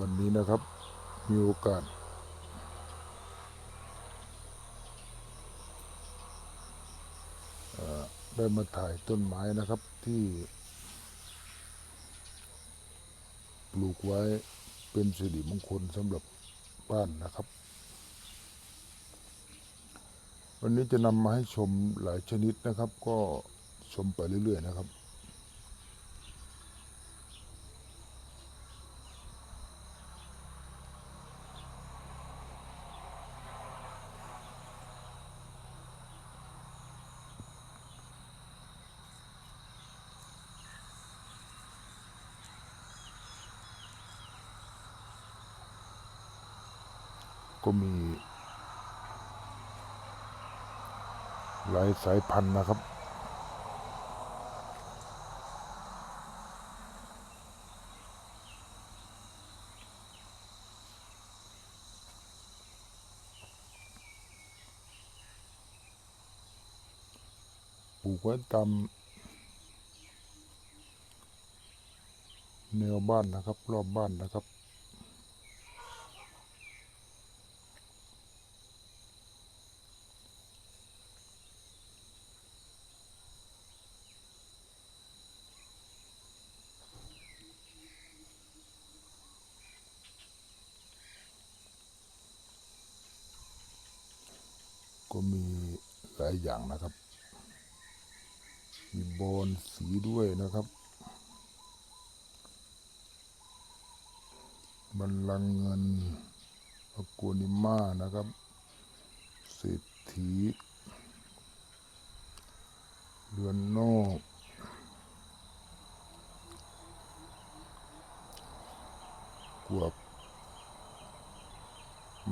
วันนี้นะครับ มีโอกาส ได้มาถ่ายต้นไม้นะครับที่ ปลูกไว้เป็นสิริมงคลสำหรับบ้านนะครับ วันนี้จะนำมาให้ชมหลายชนิดนะครับ ก็ชมไปเรื่อย ๆ นะครับ ก็มี หลายสายพันธุ์นะครับ ปลูกไว้ตามแนวบ้านนะครับ รอบบ้านนะครับ ก็มีหลายอย่างนะครับ มีบอลสีด้วยนะครับบัลลังเงินอโกนิมานะครับเศรษฐีเรือนนอกกวก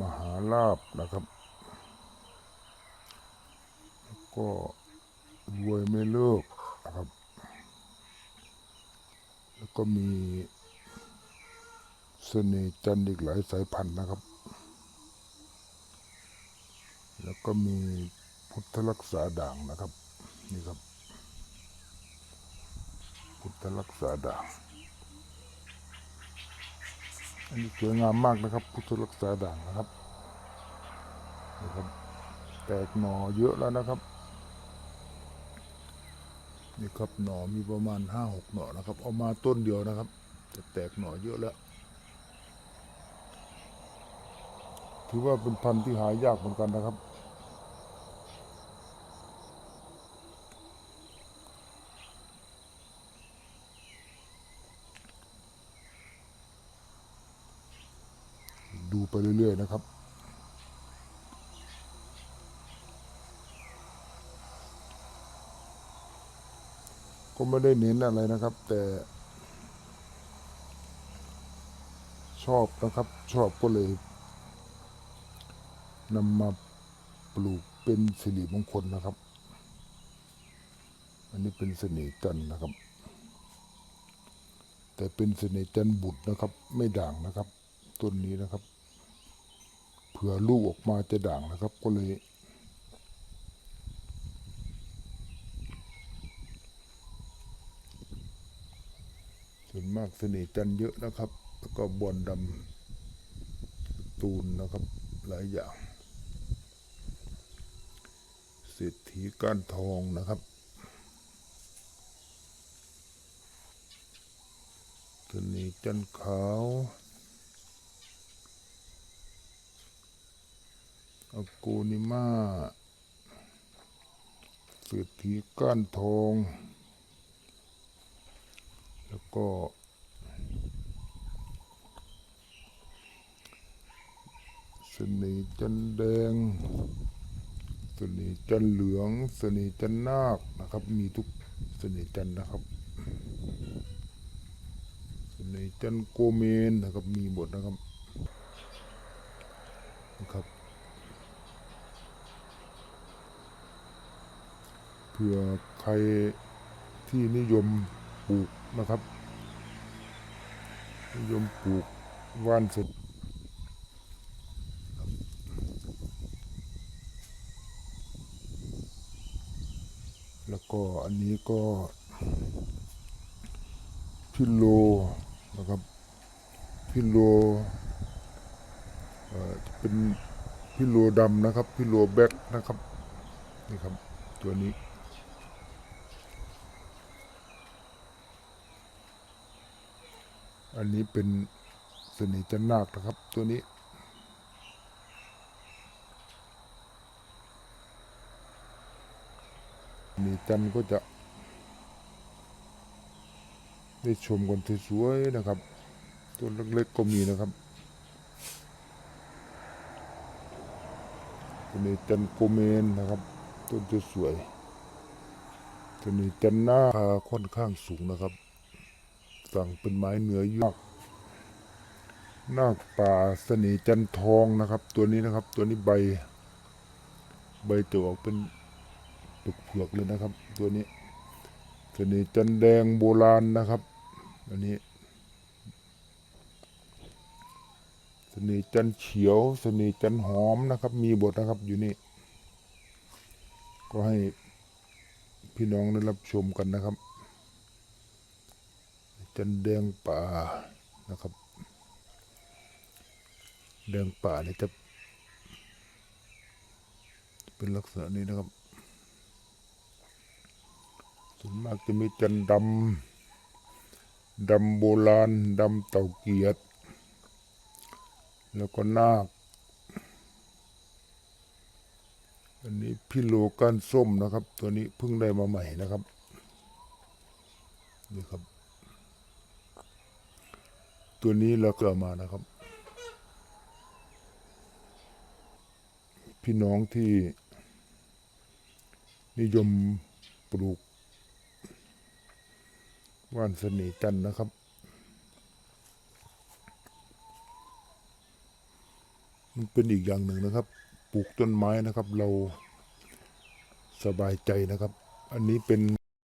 มหาลาบนะครับ ก็รวยไม่เลิกนะครับ แล้วก็มีเสน่ห์จันทร์อีกหลายสายพันธุ์นะครับ แล้วก็มีพุทธรักษาด่างนะครับ นี่ครับ พุทธรักษาด่าง อันนี้สวยงามมากนะครับ พุทธรักษาด่างนะครับนี่ครับ แตกหน่อเยอะแล้วนะครับ นี่ครับหน่อมีประมาณห้าหกหน่อนะครับ เอามาต้นเดียวนะครับ แต่แตกหน่อเยอะแล้ว ถือว่าเป็นพันธุ์ที่หายากเหมือนกันนะครับดูไปเรื่อย ๆ นะครับ ก็ไม่ได้เน้นอะไรนะครับ แต่ ชอบนะครับ ชอบก็เลยนำมาปลูกเป็นสิริมงคลนะครับ อันนี้เป็นเสน่ห์จันนะครับ แต่เป็นเสน่ห์จันบุตรนะครับ ไม่ด่างนะครับ ต้นนี้นะครับ เผื่อลูกออกมาจะด่างนะครับ ก็เลย ส่วนมากเสน่ห์จันเยอะนะครับ แล้วก็บอลดำตูนนะครับ หลายอย่าง เศรษฐีก้านทองนะครับเสน่ห์จันขาวอากูนิมาเศรษฐีก้านทอง แล้วก็ เส น่ห์จันแดงเสน่ห์จันเหลืองเสน่ห์จันนาคนะครับ มีทุกเสน่ห์จันนะครับเสน่ห์จันโกเมนนะครับมีหมดนะครับนะครับเผื่อใครที่นิยมปลูกนะครับ นิยมปลูกว่านสร็ แล้วก็อันนี้ก็พิโลนะครับพิโลเอ่อเป็นพิโลดำนะครับพิโลแบ็กนะครับนี่ครับตัวนี้อันนี้เป็นเสน่ห์จันนาคนะครับตัวนี้ มีจันก็จะ ได้ชมกันสวยๆนะครับตัวเล็กๆก็มีนะครับตัวนี้จันโกเมนนะครับ ต้นจะสวยตัวนี้จันหน้าค่อนข้างสูงนะครับ สั่งเป็นไม้เนื้อเยอะนาคป่าเสน่ห์จันทองนะครับ ตัวนี้นะครับ ตัวนี้ใบ ใบจะออกเป็น เผือกเลยนะครับ ตัวนี้เสน่ห์จันแดงโบราณนะครับ อันนี้เสน่ห์จันเขียวเสน่ห์จันหอมนะครับ มีบทนะครับอยู่นี่ ก็ให้พี่น้องได้รับชมกันนะครับ จันแดงป่านะครับ แดงป่าเนี่ยจะเป็นลักษณะนี้นะครับ ส่วนมากจะมีจันดำดำโบราณดำเต่าเกียรติแล้วก็นาค อันนี้พิโลก้านส้มนะครับ ตัวนี้เพิ่งได้มาใหม่นะครับนี่ครับ ตัวนี้เราเก็เอามานะครับ พี่น้องที่นิยมปลูก ว่านเสน่ห์จันนะครับ มันเป็นอีกอย่างหนึ่งนะครับ ปลูกต้นไม้นะครับ เราสบายใจนะครับ อันนี้เป็น